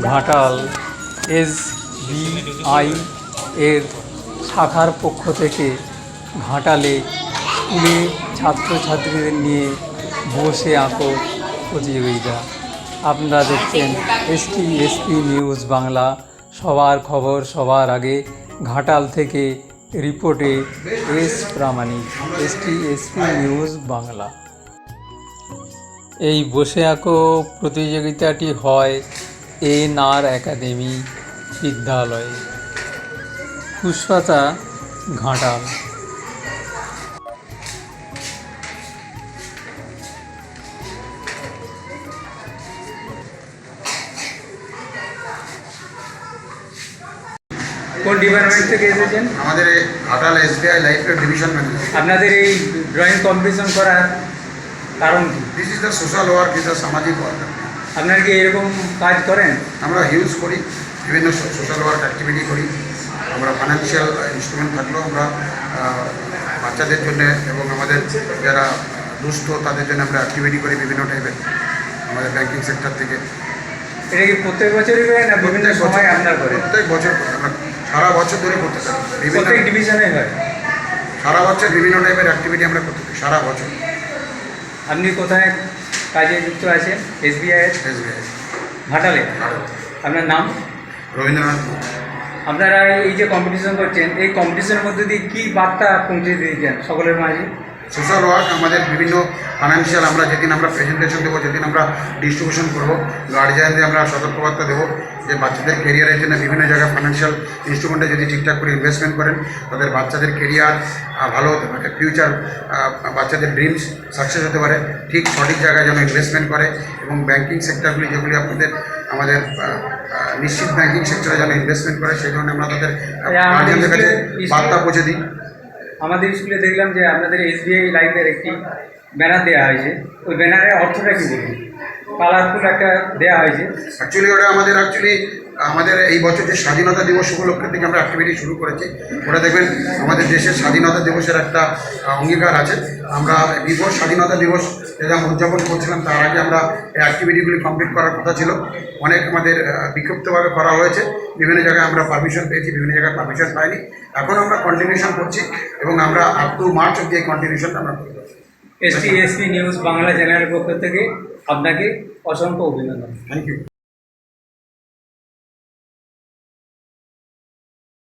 Ghatal S I এর শাখার পক্ষ থেকে ঘাটালে স্কুলে ছাত্রছাত্রীদের নিয়ে বসে আঁকো প্রতিযোগিতা আপনারা দেখছেন এসটি এসপি নিউজ বাংলা। সবার খবর সবার আগে ঘাটাল থেকে রিপোর্টে S Pramanik ST SP news Bangla. এই বসে আঁকো প্রতিযোগিতাটি হয় এন আর একাডেমি বিদ্যালয়ে। পুষ্পাতা ঘাটাল। কোন ডিপার্টমেন্ট থেকে এসেছেন? আমাদের ঘাটাল এসবিআই লাইফের ডিভিশন ম্যানেজার। আপনাদের এই ড্রয়িং কম্পিটিশন করার কারণ কি? This is the social work is the সামাজিক ওয়ার্ক আপনারা কি এরকম কাজ করেন? আমরা হিউজ করি বিভিন্ন সোশ্যাল ওয়ার্ক অ্যাক্টিভিটি করি। আমরা ফাইন্যান্সিয়াল ইনস্ট্রুমেন্ট থাকলেও আমরা বাচ্চাদের জন্য এবং আমাদের যারা দুস্থ তাদের জন্য আমরা অ্যাক্টিভিটি করি বিভিন্ন টাইপের আমাদের ব্যাংকিং সেক্টর থেকে। এটা কি প্রত্যেক বছরই করেন না বিভিন্ন সময় আপনার করে প্রত্যেক বছর করি। আমরা সারা বছর ধরে করতে থাকি বিভিন্ন প্রত্যেক ডিভিশনে হয়? সারা বছর বিভিন্ন টাইপের অ্যাক্টিভিটি আমরা করতে থাকি সারা বছর। আপনি কোথায় কাজে যুক্ত আছেন এসবিআই এসবিআই। ঘাটালে। আপনার নাম? রবীন্দ্রনাথ আপনারা এই যে কম্পিটিশন করছেন এই কম্পিটিশনের মধ্যে দিয়ে কী বার্তা পৌঁছে দিয়েছেন সকলের মাঝে? সোশ্যাল ওয়ার্ক আমাদের বিভিন্ন ফাইন্যান্সিয়াল আমরা যেদিন আমরা প্রেজেন্টেশন দেবো যেদিন আমরা ডিস্ট্রিবিউশন করব গার্জিয়ানদের আমরা সতর্কবার্তা দেবো যে বাচ্চাদের কেরিয়ারের জন্য বিভিন্ন জায়গায় ফাইন্যান্সিয়াল ইনস্ট্রুমেন্টে যদি ঠিকঠাক করে ইনভেস্টমেন্ট করেন তাদের বাচ্চাদের কেরিয়ার ভালো হতে পারে ফিউচার বাচ্চাদের ড্রিমস সাকসেস হতে পারে। ঠিক সঠিক জায়গায় যেন ইনভেস্টমেন্ট করে এবং ব্যাঙ্কিং সেক্টরগুলি যেগুলি আপনাদের আমাদের নিশ্চিত ব্যাঙ্কিং সেক্টরে যেন ইনভেস্টমেন্ট করে সেই জন্য আমরা তাদের গার্জিয়ানদের কাছে বার্তা পৌঁছে দিই। আমাদের স্কুলে দেখলাম যে আপনাদের এসবিআই লাইফের একটি ব্যানার দেওয়া হয়েছে। ওই ব্যানারের অর্থটা কী বলুন? কালারফুল একটা দেওয়া হয়েছে। অ্যাকচুয়ালি ওটা আমাদের অ্যাকচুয়ালি আমাদের এই বছর যে স্বাধীনতা দিবস উপলক্ষে থেকে আমরা অ্যাক্টিভিটি শুরু করেছি, ওটা দেখবেন, আমাদের দেশের স্বাধীনতা দিবসের একটা অঙ্গীকার আছে। আমরা দিবস স্বাধীনতা দিবস যেটা উদযাপন করছিলাম তার আগে আমরা এই অ্যাক্টিভিটিগুলি কমপ্লিট করার কথা ছিল। অনেক আমাদের বিক্ষিপ্তভাবে করা হয়েছে। বিভিন্ন জায়গায় আমরা পারমিশন পেয়েছি বিভিন্ন জায়গায় পারমিশন পাইনি। এখন আমরা কন্টিনিউশন করছি এবং আমরা আপ টু মার্চ অব্দি এই কন্টিনিউশনটা আমরা করতে এসটি এসপি নিউজ বাংলা চ্যানেলের পক্ষ থেকে আপনাকে অসংখ্য অভিনন্দন। Thank you